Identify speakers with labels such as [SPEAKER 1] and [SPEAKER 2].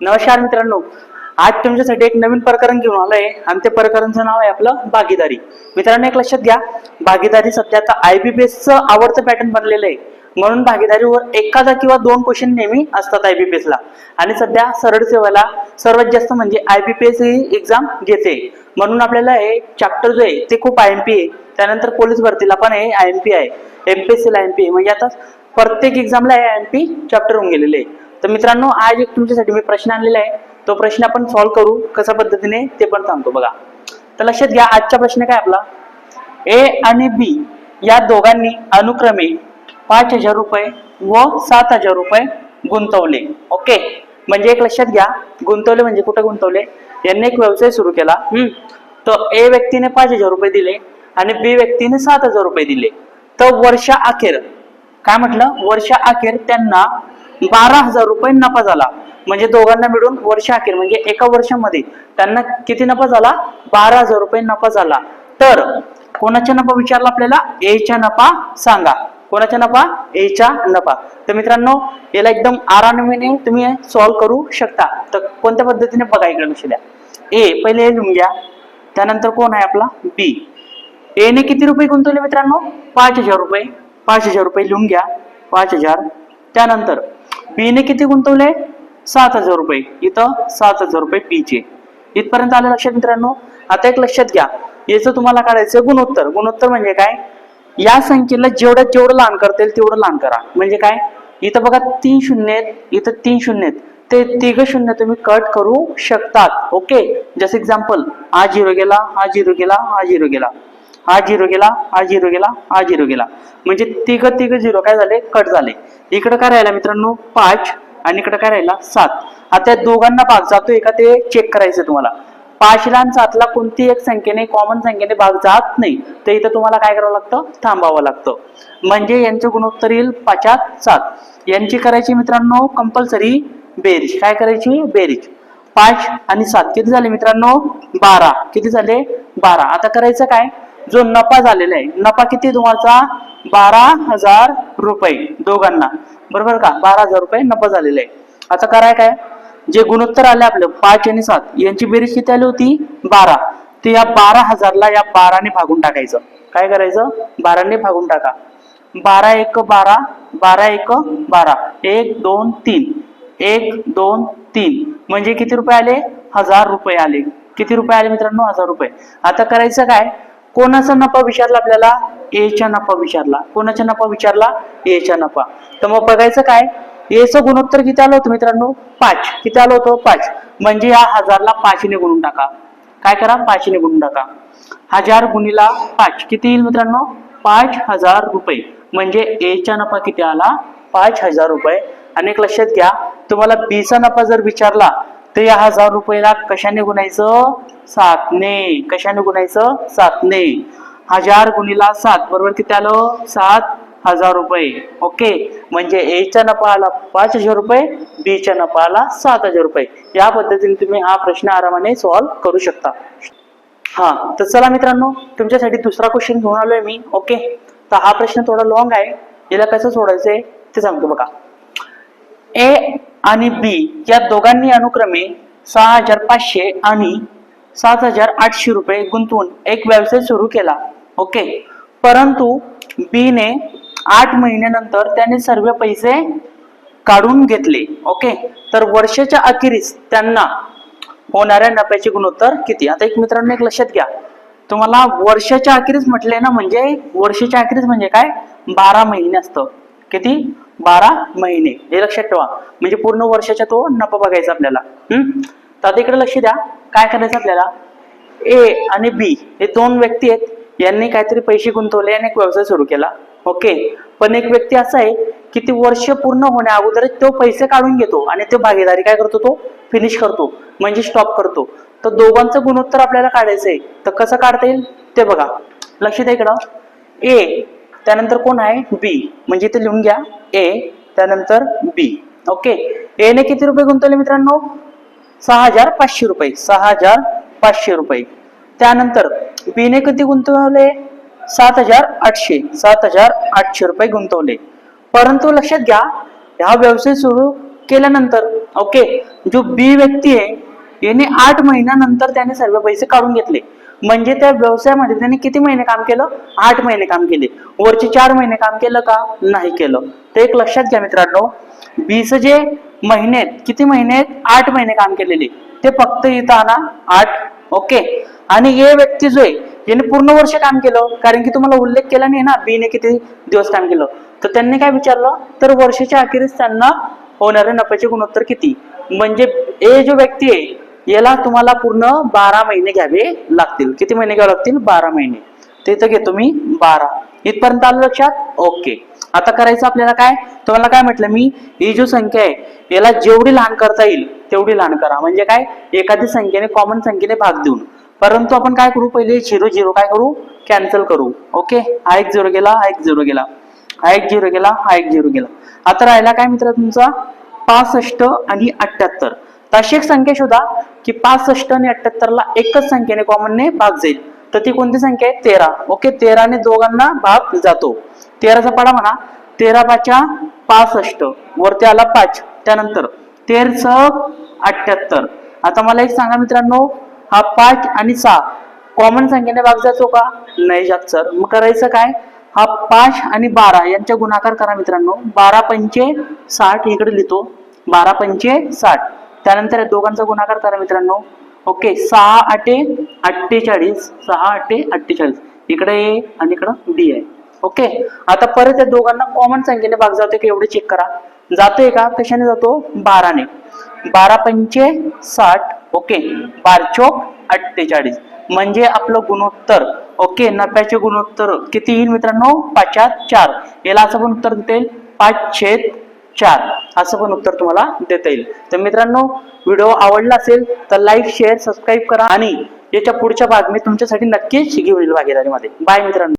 [SPEAKER 1] नमस्कार मित्रांनो आज तुमच्यासाठी एक नवीन प्रकरण घेऊन आलोय. आणि त्या प्रकरणचं नाव आहे आपलं भागीदारी. मित्रांनो एक लक्षात घ्या भागीदारी सध्या आता आयबीपीएस च आवडतं पॅटर्न बनलेलं आहे. म्हणून भागीदारीवर एखादा किंवा दोन क्वेश्चन नेहमी असतात आयबीपीएसला आणि सध्या सरळ सेवेला सर्वात जास्त म्हणजे आयबीपीएस ही एक्झाम घेते. म्हणून आपल्याला हे चॅप्टर जो आहे ते खूप आय एम पी आहे. त्यानंतर पोलीस भरतीला पण हे आय एम पी आहे. एमपीएससीला आय एम पी आहे. म्हणजे आता प्रत्येक एक्झामला हे आय एम पी चॅप्टर होऊन गेलेले आहे. तर मित्रांनो आज एक तुमच्यासाठी मी प्रश्न आणलेला आहे. तो प्रश्न आपण सॉल्व्ह करू. कशा पद्धतीने ते पण सांगतो बघा. तर लक्षात घ्या आजचा प्रश्न काय आपला? ए आणि बी या दोघांनी अनुक्रमे पाच हजार रुपये व सात हजार रुपये गुंतवले. ओके म्हणजे एक लक्षात घ्या गुंतवले म्हणजे कुठे गुंतवले? यांनी एक व्यवसाय सुरू केला. हम्म. तर ए व्यक्तीने पाच हजार रुपये दिले आणि बी व्यक्तीने सात हजार रुपये दिले. तर वर्षा अखेर काय म्हटलं? वर्षा अखेर त्यांना बारा हजार रुपये नफा झाला. म्हणजे दोघांना मिळून वर्ष अखेर म्हणजे एका वर्षामध्ये त्यांना किती नफा झाला? बारा हजार रुपये नफा झाला. तर कोणाचा नफा विचारला आपल्याला? एचा नफा सांगा. कोणाचा नफा? एच्या नफा. तर मित्रांनो याला एकदम आरामाने तुम्ही सॉल्व्ह करू शकता. तर कोणत्या पद्धतीने बघा इकडे लक्ष द्या. ए पहिले हे लिहून घ्या. त्यानंतर कोण आहे आपला? बी एने किती रुपये गुंतवले मित्रांनो? पाच हजार रुपये. पाच हजार रुपये लिहून घ्या. पाच हजार. त्यानंतर पीने किती गुंतवले? सात हजार रुपये. इथं सात हजार रुपये पीचे इथपर्यंत आलं लक्षात मित्रांनो? आता एक लक्षात घ्या. याचं तुम्हाला काढायचं गुणोत्तर. गुणोत्तर म्हणजे काय? या संख्येला जेवढं जेवढं लहान करता येईल तेवढं लहान करा. म्हणजे काय? इथं बघा तीन शून्य आहेत. इथं तीन शून्य आहेत. ते तिघ शून्य तुम्ही कट करू शकतात. ओके? जसं एक्झाम्पल हा झिरो गेला हा झिरो गेला हा झिरो गेला. हा झिरो गेला हा झिरो गेला हा झिरो गेला. म्हणजे तिघ तिघ झिरो. काय झाले? कट झाले. इकडं काय राहिला मित्रांनो? पाच आणि इकडं काय राहिला? सात. आता दोघांना भाग जातोय का ते चेक करायचं तुम्हाला. पाचला आणि सातला कोणती एक संख्येने कॉमन संख्येने भाग जात नाही. तर इथं तुम्हाला काय करावं लागतं? थांबावं लागतं. म्हणजे यांचं गुणोत्तर येईल पाचात सात. यांची करायची मित्रांनो कंपल्सरी बेरीज काय करायची? बेरीज पाच आणि सात. किती झाले मित्रांनो? बारा. किती झाले? बारा. आता करायचं काय? जो नफा झालेला आहे. नफा किती तुम्हाला? बारा हजार रुपये दोघांना. बरोबर का? बारा हजार रुपये नफा झालेला आहे. आता कराय काय? जे गुणोत्तर आले आपलं पाच आणि सात यांची बेरीज किती आली होती? बारा. ते या बारा हजारला या बाराने भागून टाकायचं. काय करायचं? बाराने भागून टाका. बारा एक बारा बारा एक बारा. एक दोन तीन. एक दोन तीन. म्हणजे किती रुपये आले? हजार रुपये आले. किती रुपये आले मित्रांनो? हजार रुपये. आता करायचं काय? कोणाचा नफा विचारला आपल्याला? ए चा नफा विचारला. कोणाचा नफा विचारला? ए चा नफा. तर मग बघायचं काय? एचं गुणोत्तर किती आलं होतं मित्रांनो? पाच. किती आलं होतं? पाच. म्हणजे या हजारला पाचने गुणून टाका. काय करा? पाचने गुणून टाका. हजार गुणीला पाच. किती येईल मित्रांनो? पाच हजार रुपये. म्हणजे ए चा नफा किती आला? पाच हजार रुपये. आणि एक लक्षात घ्या तुम्हाला बीचा नफा जर विचारला तर या हजार रुपयाला कशाने गुणायचं? सातने. कशाने गुणायचं? सातने. हजार गुणीला सात. बरोबर किती आलं? सात हजार रुपये. ओके. म्हणजे ए च्या नफा आला पाच हजार रुपये बी च्या नफा आला सात हजार रुपये. या पद्धतीने तुम्ही हा प्रश्न आरामाने सॉल्व्ह करू शकता. हा तर चला मित्रांनो तुमच्यासाठी दुसरा क्वेश्चन घेऊन आलोय मी. ओके. तर हा प्रश्न थोडा लॉंग आहे. याला कसं सोडायचंय ते सांगतो बघा. ए आणि बी या दोघांनी अनुक्रमे सहा हजार पाचशे आणि सात हजार आठशे रुपये गुंतवून एक व्यवसाय सुरू केला. ओके परंतु बी ने आठ महिन्यानंतर त्याने सर्व पैसे काढून घेतले. ओके तर वर्षाच्या अखेरीस त्यांना होणाऱ्या नफ्याचे गुणोत्तर किती? आता एक मित्रांनो एक लक्षात घ्या. तुम्हाला वर्षाच्या अखेरीस म्हटले ना म्हणजे वर्षाच्या अखेरीस म्हणजे काय? बारा महिने असतं. किती? बारा महिने. हे लक्षात ठेवा. म्हणजे पूर्ण वर्षाचा तो नफा बघायचा आपल्याला. हम्म? तर आता इकडे लक्ष द्या. काय करायचं आपल्याला? ए आणि बी हे दोन व्यक्ती आहेत. यांनी काहीतरी पैसे गुंतवले आणि एक व्यवसाय सुरू केला. ओके पण एक व्यक्ती असा आहे की ती वर्ष पूर्ण होण्या अगोदर तो पैसे काढून घेतो आणि तो भागीदारी काय करतो तो? फिनिश करतो. म्हणजे स्टॉप करतो. तर दोघांचं गुणोत्तर आपल्याला काढायचं आहे. तर कसं काढता येईल? ते बघा. लक्ष द्या इकडं. ए त्यानंतर कोण आहे? बी म्हणजे इथे लिहून घ्या. ए त्यानंतर बी ओके ए ने किती रुपये गुंतवले मित्रांनो? सहा हजार पाचशे रुपये सहा हजार पाचशे रुपये. त्यानंतर बीने कधी किती गुंतवले? सात हजार आठशे सात हजार आठशे रुपये गुंतवले. परंतु लक्षात घ्या हा व्यवसाय सुरू केल्यानंतर ओके जो बी व्यक्ती आहे याने आठ महिन्यानंतर त्याने सर्व पैसे काढून घेतले. म्हणजे त्या व्यवसायामध्ये त्यांनी किती महिने काम केलं? आठ महिने काम केले. वरचे चार महिने काम केलं का? नाही केलं. तर एक लक्षात घ्या मित्रांनो बीच जे महिने आहेत किती महिने आहेत? आठ महिने काम केलेले. ते फक्त इथं आणा आठ ओके. आणि हे व्यक्ती जो आहे याने पूर्ण वर्ष काम केलं. कारण की तुम्हाला उल्लेख केला नाही ना बीने किती दिवस काम केलं. तर त्यांनी काय विचारलं? तर वर्षाच्या अखेरीस त्यांना होणारे नफ्याचे गुणोत्तर किती? म्हणजे हे जो व्यक्ती आहे याला तुम्हाला पूर्ण बारा महिने घ्यावे लागतील. किती महिने घ्यावे लागतील? बारा महिने. ते तर घेतो मी बारा. इथपर्यंत आलं लक्षात? ओके. आता करायचं आपल्याला काय? तुम्हाला काय म्हटलं मी? ही जो संख्या आहे याला जेवढी लहान करता येईल तेवढी लहान करा. म्हणजे काय? एखादी संख्येने कॉमन संख्येने भाग देऊन. परंतु आपण काय करू? पहिले झिरो झिरो काय करू? कॅन्सल करू. ओके? हा एक झिरो गेला हा एक झिरो गेला. हा एक झिरो गेला हा एक झिरो गेला. आता राहिला काय मित्र तुमचा? पासष्ट आणि अठ्याहत्तर तशी एक संख्या शोधा की पासष्ट आणि अठ्याहत्तरला एकच संख्येने कॉमनने भाग जाईल. तर ती कोणती संख्या आहे? तेरा. ओके तेराने दोघांना भाग जातो. तेराचा पाडा म्हणा. तेरा पाच्या पासष्ट. वरती आला पाच. त्यानंतर तेर अठ्याहत्तर आता मला एक सांगा मित्रांनो हा पाच आणि सहा कॉमन संख्येने भाग जातो का? नाही जात सर मग करायचं काय? हा पाच आणि बारा यांच्या गुणाकार करा मित्रांनो. बारा पंचे साठ इकडे लिहितो. बारा पंचे साठ. त्यानंतर दोघांचा गुणाकार करा मित्रांनो. ओके सहा आठे अठ्ठेचाळीस. सहा आठे अठ्ठेचाळीस. इकडे ए आणि इकडं डी आहे. ओके आता परत या दोघांना कॉमन संख्येने भाग जातोय की एवढे चेक करा. जातोय का? कशाने जातो? बाराने. बारा पंचे साठ. ओके बारचोक अठ्ठेचाळीस. म्हणजे आपलं गुणोत्तर. ओके नफ्याचे गुणोत्तर किती येईल मित्रांनो? पाचात चार. याला असं पण उत्तर देता येईल पाच छेद चार असं पण उत्तर तुम्हाला देता येईल. तर मित्रांनो व्हिडिओ आवडला असेल तर लाईक शेअर सबस्क्राईब करा आणि याच्या पुढच्या भाग मी तुमच्यासाठी नक्कीच घेऊन येईल भागीदारीमध्ये. बाय मित्रांनो.